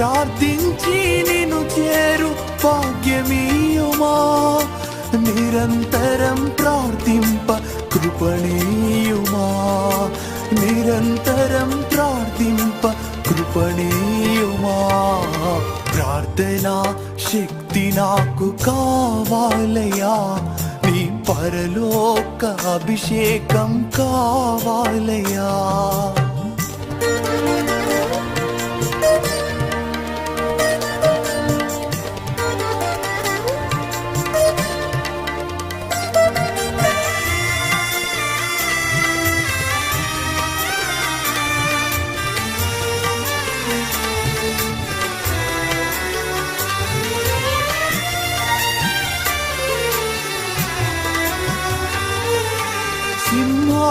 ప్రార్థించి నిన్ను చేరు భాగ్యమీయుమా. నిరంతరం ప్రార్థింప కృపణీయుమా. నిరంతరం ప్రార్థింప కృపణీయుమా. ప్రార్థనా శక్తి నాకు కావాలయా నీ పరలోక అభిషేకం కావాలయా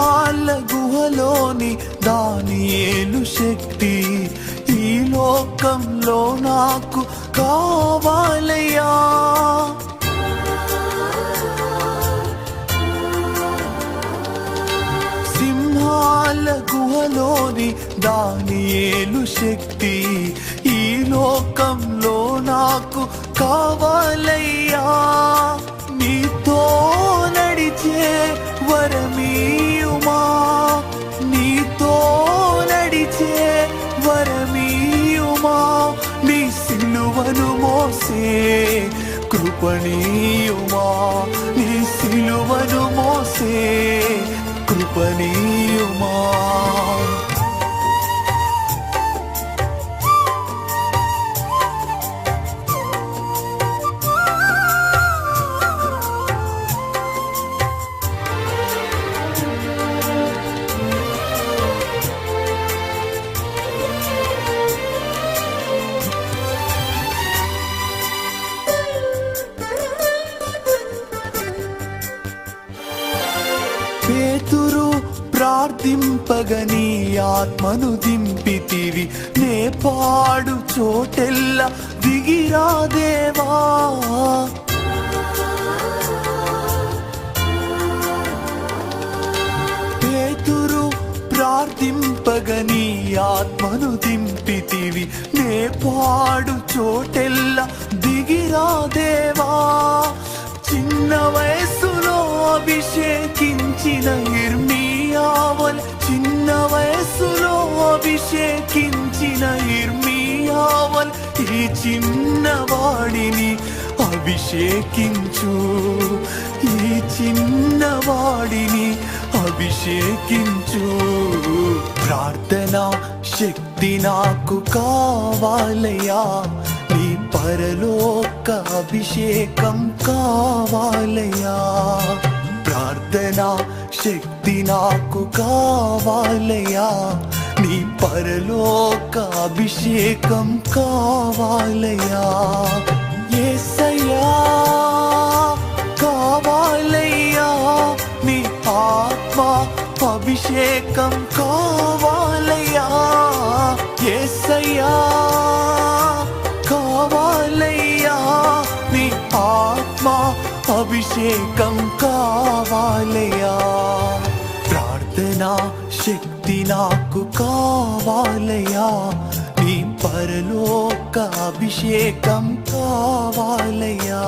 సింహాల గుహలోని దానియేలు శక్తి. ఈ లోకంలో నాకు కావాలయ్యా. సింహాల గుహలోని దానియేలు శక్తి. ఈ లోకంలో నాకు కావాలయ్యా. నీతో నడిచే వరమీయుమా? నీతో నడిచే వరమీయుమా? నీ సిలువను మోసే కృపణీయుమా? నీ సిలువను మోసే కృపణీయుమా? ప్రార్థింపగని ఆత్మను దింపితివి. నే పాడు చోటెల్ల దిగిరాదేవా పేతురు ప్రార్థింపగని ఆత్మను దింపితివి. నే పాడు చోటెల్ల దిగిరాదేవా దేవా. అభిషేకించిన ఇర్మియావన్ ఈ చిన్నవాడిని అభిషేకించు. ఈ చిన్నవాడిని అభిషేకించు. ప్రార్థన శక్తి నాకు కావాలయ్యా. నీ పరలోక అభిషేకం కావాలయ్యా. ప్రార్థన శక్తి నాకు కావాలయ్యా. నీ పరలోక అభిషేకం కావాలయ్యా. యేసయ్యా కావాలయ్యా నీ ఆత్మ అభిషేకం కావాలయ్యా. యేసయ్యా కావాలయ్యా నీ ఆత్మ అభిషేకం కావాలయ్యా. ప్రార్థనా ఇది నాకు కావాలయా నీ పరలోక అభిషేకం కావాలయా